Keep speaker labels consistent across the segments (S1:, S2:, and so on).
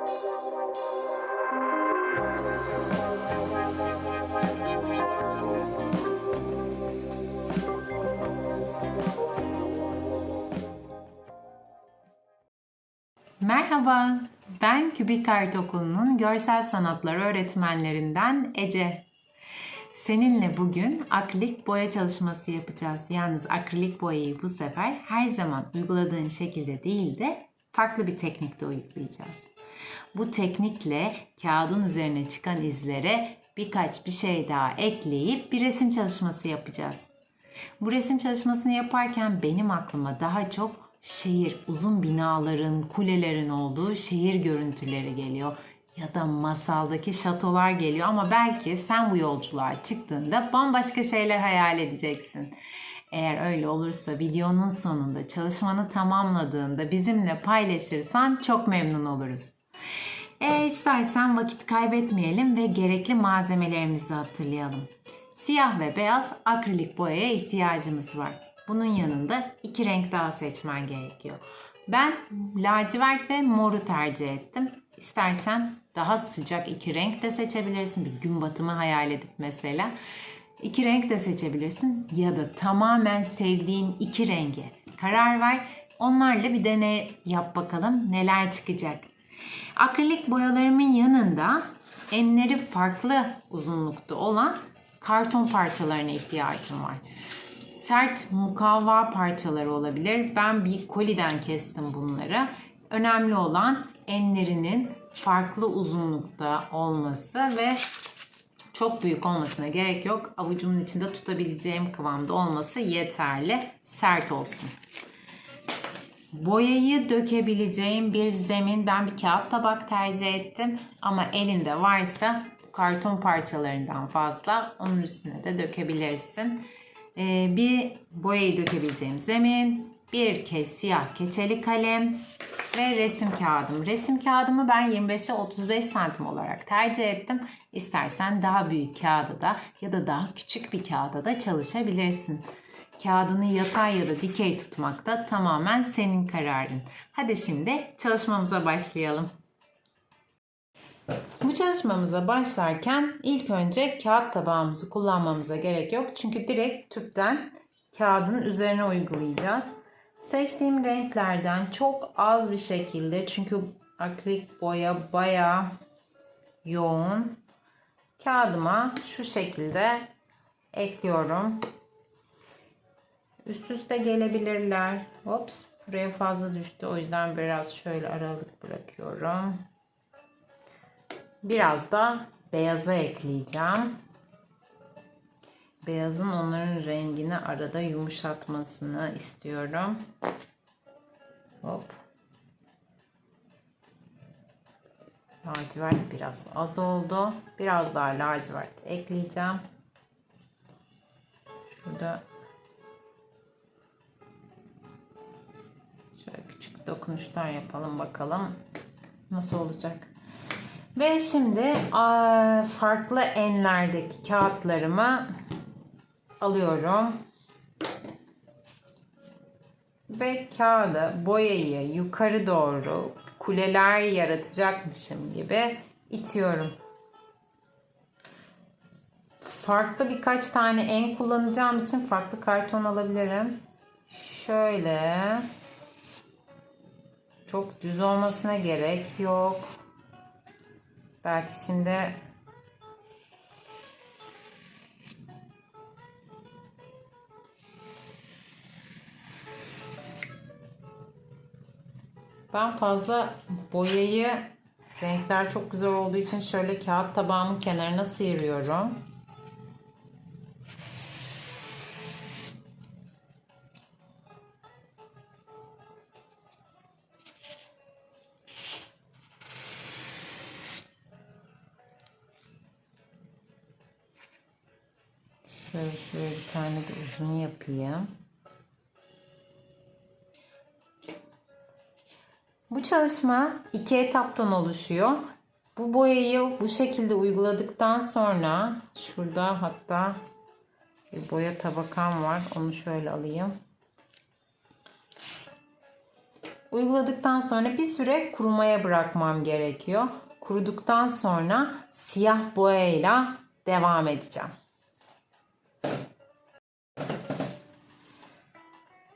S1: Merhaba, ben Kübik Art Okulu'nun görsel sanatlar öğretmenlerinden Ece. Seninle bugün akrilik boya çalışması yapacağız. Yalnız akrilik boyayı bu sefer her zaman uyguladığın şekilde değil de farklı bir teknikte uygulayacağız. Bu teknikle kağıdın üzerine çıkan izlere birkaç bir şey daha ekleyip bir resim çalışması yapacağız. Bu resim çalışmasını yaparken benim aklıma daha çok şehir, uzun binaların, kulelerin olduğu şehir görüntüleri geliyor. Ya da masaldaki şatolar geliyor ama belki sen bu yolculuğa çıktığında bambaşka şeyler hayal edeceksin. Eğer öyle olursa videonun sonunda çalışmanı tamamladığında bizimle paylaşırsan çok memnun oluruz. Eğer istersen vakit kaybetmeyelim ve gerekli malzemelerimizi hatırlayalım. Siyah ve beyaz akrilik boyaya ihtiyacımız var. Bunun yanında iki renk daha seçmen gerekiyor. Ben lacivert ve moru tercih ettim. İstersen daha sıcak iki renk de seçebilirsin. Bir gün batımı hayal edip mesela. İki renk de seçebilirsin ya da tamamen sevdiğin iki renge karar ver. Onlarla bir deney yap bakalım neler çıkacak. Akrilik boyalarımın yanında enleri farklı uzunlukta olan karton parçalarına ihtiyacım var. Sert mukavva parçaları olabilir. Ben bir koliden kestim bunları. Önemli olan enlerinin farklı uzunlukta olması ve çok büyük olmasına gerek yok. Avucumun içinde tutabileceğim kıvamda olması yeterli. Sert olsun. Boyayı dökebileceğim bir zemin ben bir kağıt tabak tercih ettim ama elinde varsa karton parçalarından fazla onun üstüne de dökebilirsin. Ee, bir boyayı dökebileceğim zemin, bir kez siyah keçeli kalem ve resim kağıdım. Resim kağıdımı ben 25'e 35 santim olarak tercih ettim. İstersen daha büyük kağıda da ya da daha küçük bir kağıda da çalışabilirsin. Kağıdını yatay ya da dikey tutmak da tamamen senin kararın. Hadi şimdi çalışmamıza başlayalım. Bu çalışmamıza başlarken ilk önce kağıt tabağımızı kullanmamıza gerek yok. Çünkü direkt tüpten kağıdın üzerine uygulayacağız. Seçtiğim renklerden çok az bir şekilde çünkü akrilik boya bayağı yoğun. Kağıdıma şu şekilde ekliyorum. Üst üste gelebilirler. Ops buraya fazla düştü. O yüzden biraz şöyle aralık bırakıyorum. Biraz da beyaza ekleyeceğim. Beyazın onların rengini arada yumuşatmasını istiyorum. Hop. Lacivert biraz az oldu. Biraz daha lacivert ekleyeceğim. Şurada dokunuşlar yapalım bakalım nasıl olacak. Ve şimdi farklı enlerdeki kağıtlarımı alıyorum. Ve kağıda boyayı yukarı doğru kuleler yaratacakmışım gibi itiyorum. Farklı birkaç tane en kullanacağım için farklı karton alabilirim. Şöyle çok düz olmasına gerek yok. Belki şimdi ben fazla boyayı renkler çok güzel olduğu için şöyle kağıt tabağımın kenarına sıyırıyorum. Yapayım. Bu çalışma iki etaptan oluşuyor. Bu boyayı bu şekilde uyguladıktan sonra şurada hatta bir boya tabakam var. Onu şöyle alayım. Uyguladıktan sonra bir süre kurumaya bırakmam gerekiyor. Kuruduktan sonra siyah boyayla devam edeceğim.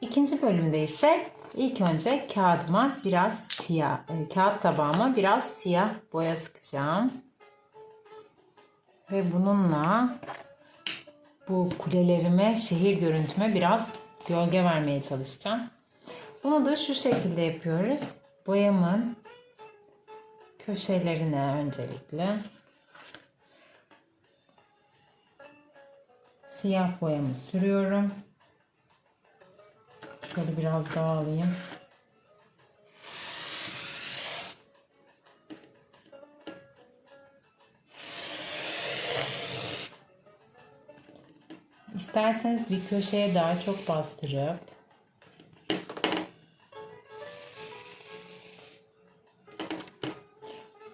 S1: İkinci bölümde ise ilk önce kağıdıma biraz siyah, e, kağıt tabağıma biraz siyah boya sıkacağım. Ve bununla bu kulelerime, şehir görüntüme biraz gölge vermeye çalışacağım. Bunu da şu şekilde yapıyoruz. Boyamın köşelerine öncelikle siyah boyamı sürüyorum. Şöyle biraz daha alayım. İsterseniz bir köşeye daha çok bastırıp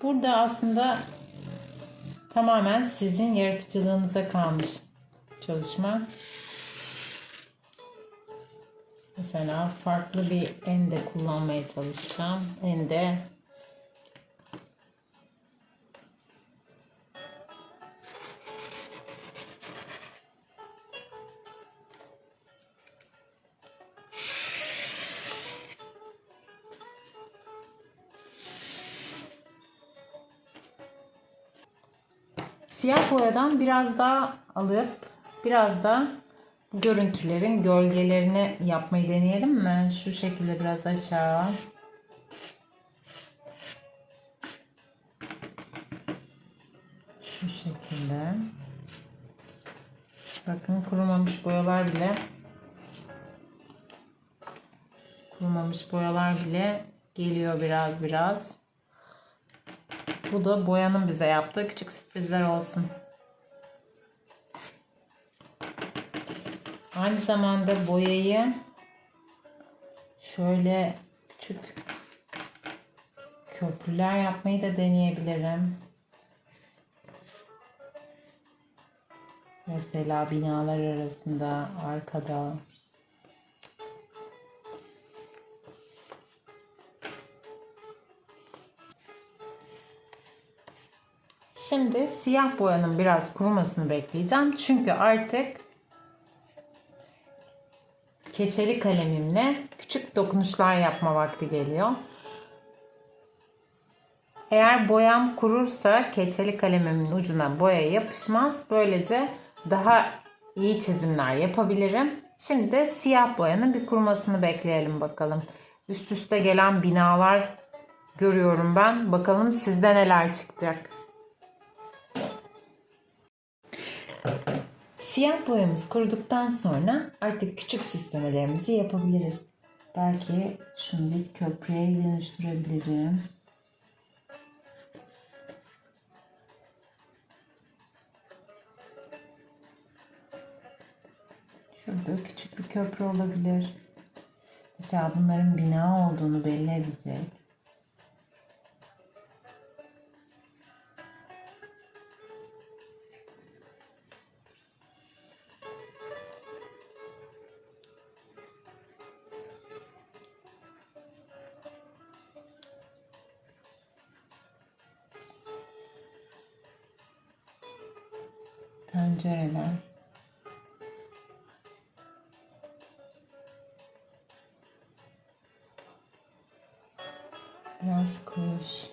S1: Burada aslında tamamen sizin yaratıcılığınıza kalmış çalışma. Mesela farklı bir ende kullanmaya çalışacağım. Ende Siyah boyadan biraz daha alıp biraz da görüntülerin gölgelerini yapmayı deneyelim mi? Şu şekilde biraz aşağı. Şu şekilde. Bakın kurumamış boyalar bile kurumamış boyalar bile geliyor biraz biraz. Bu da boyanın bize yaptığı küçük sürprizler olsun. Aynı zamanda boyayı şöyle küçük köprüler yapmayı da deneyebilirim. Mesela binalar arasında, arkada. Şimdi siyah boyanın biraz kurumasını bekleyeceğim. Çünkü artık keçeli kalemimle küçük dokunuşlar yapma vakti geliyor. Eğer boyam kurursa keçeli kalemimin ucuna boya yapışmaz. Böylece daha iyi çizimler yapabilirim. Şimdi de siyah boyanın bir kurumasını bekleyelim bakalım. Üst üste gelen binalar görüyorum ben. Bakalım sizde neler çıkacak. Siyah boyamız kuruduktan sonra artık küçük süslemelerimizi yapabiliriz. Belki şunu bir köprüye dönüştürebilirim. Şurada küçük bir köprü olabilir. Mesela bunların bina olduğunu belli edecek. Biraz kuş.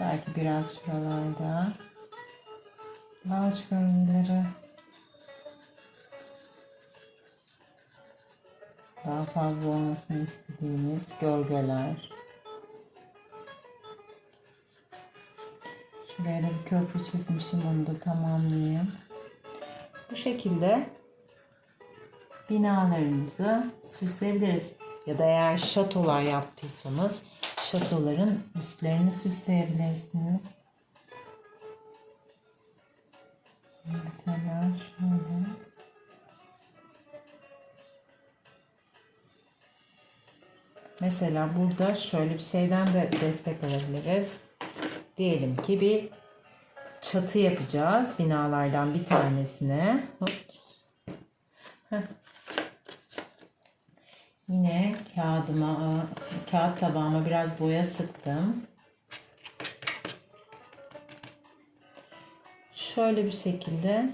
S1: Belki biraz şuralarda. Ağaç gölgeleri. Daha fazla olmasını istediğimiz gölgeler. Şuraya da bir köprü çizmişim. Onu da tamamlayayım. Bu şekilde binalarımızı süsleyebiliriz. Ya da eğer şatolar yaptıysanız şatoların üstlerini süsleyebilirsiniz. Mesela şöyle. Mesela burada şöyle bir şeyden de destek alabiliriz. Diyelim ki bir çatı yapacağız binalardan bir tanesine. Yine kağıdıma, kağıt tabağıma biraz boya sıktım. Şöyle bir şekilde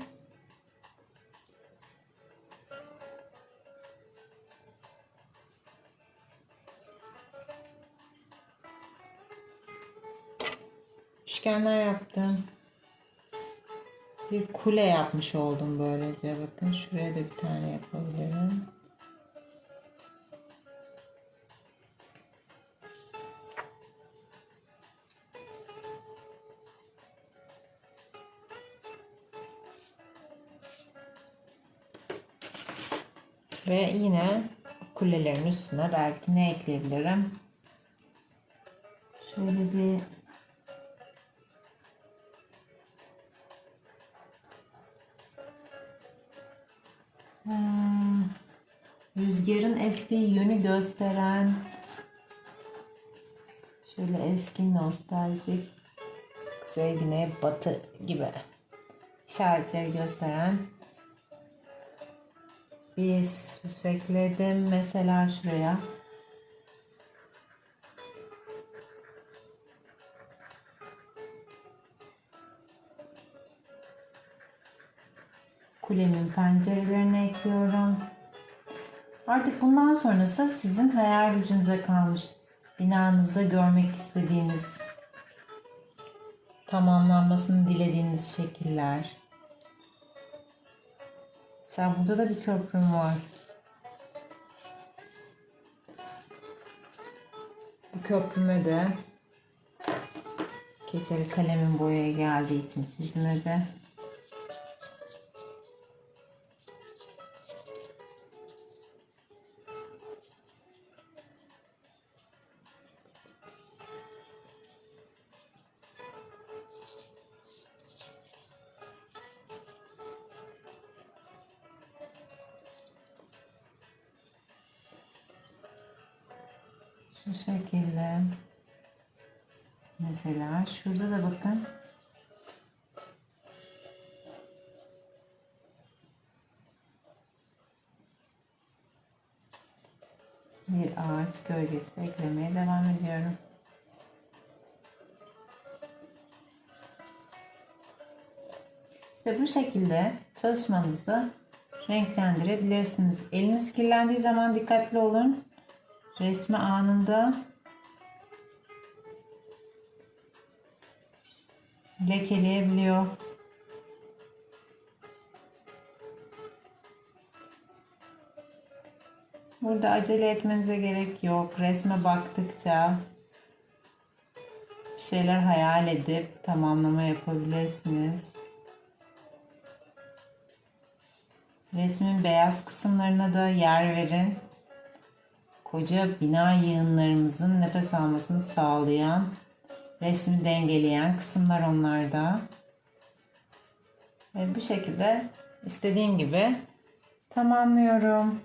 S1: üçgenler yaptım. Bir kule yapmış oldum böylece. Bakın şuraya da bir tane yapabilirim. Ve yine kulelerin üstüne belki ne ekleyebilirim? Şöyle bir Hmm, rüzgarın estiği yönü gösteren şöyle eski nostaljik kuzey güney batı gibi işaretleri gösteren bir süs ekledim mesela şuraya kulemin pencerelerini ekliyorum. Artık bundan sonrası sizin hayal gücünüze kalmış. Binanızda görmek istediğiniz, tamamlanmasını dilediğiniz şekiller. Mesela burada da bir köprüm var. Bu köprüme de keçeli kalemin boyaya geldiği için çizmede Şu şekilde. Mesela şurada da bakın. Bir ağaç gölgesi eklemeye devam ediyorum. İşte bu şekilde çalışmanızı renklendirebilirsiniz. Eliniz kirlendiği zaman dikkatli olun resmi anında lekeleyebiliyor. Burada acele etmenize gerek yok. Resme baktıkça bir şeyler hayal edip tamamlama yapabilirsiniz. Resmin beyaz kısımlarına da yer verin koca bina yığınlarımızın nefes almasını sağlayan, resmi dengeleyen kısımlar onlarda. Ve bu şekilde istediğim gibi tamamlıyorum.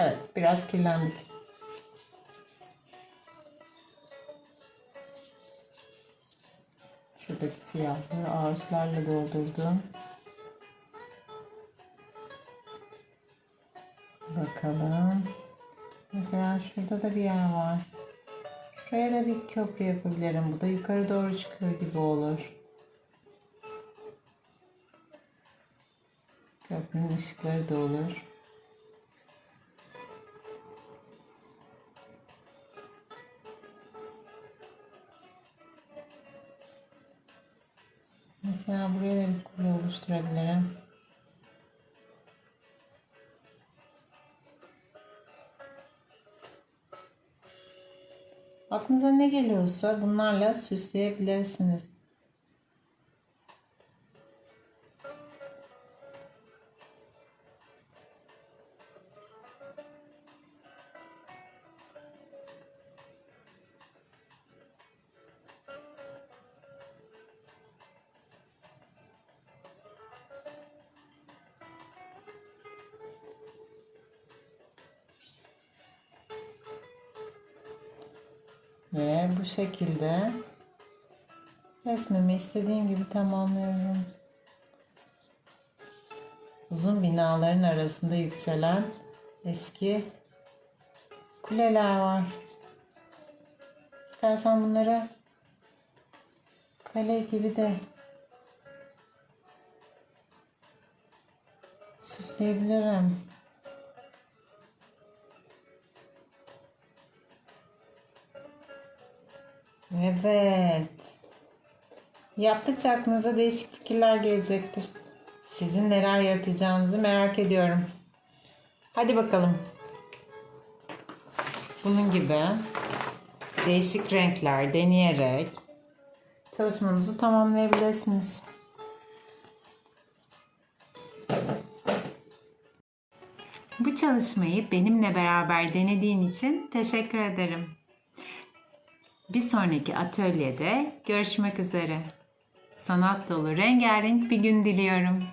S1: Evet, biraz kirlendik. Şuradaki siyahları ağaçlarla doldurdum. Bakalım. Mesela şurada da bir yer var. Şuraya da bir köprü yapabilirim. Bu da yukarı doğru çıkıyor gibi olur. Köprünün ışıkları da olur. Mesela buraya da bir kule oluşturabilirim. Aklınıza ne geliyorsa bunlarla süsleyebilirsiniz. Ve bu şekilde resmimi istediğim gibi tamamlıyorum. Uzun binaların arasında yükselen eski kuleler var. İstersen bunları kale gibi de süsleyebilirim. Evet. Yaptıkça aklınıza değişik fikirler gelecektir. Sizin neler yaratacağınızı merak ediyorum. Hadi bakalım. Bunun gibi değişik renkler deneyerek çalışmanızı tamamlayabilirsiniz. Bu çalışmayı benimle beraber denediğin için teşekkür ederim. Bir sonraki atölyede görüşmek üzere. Sanat dolu rengarenk bir gün diliyorum.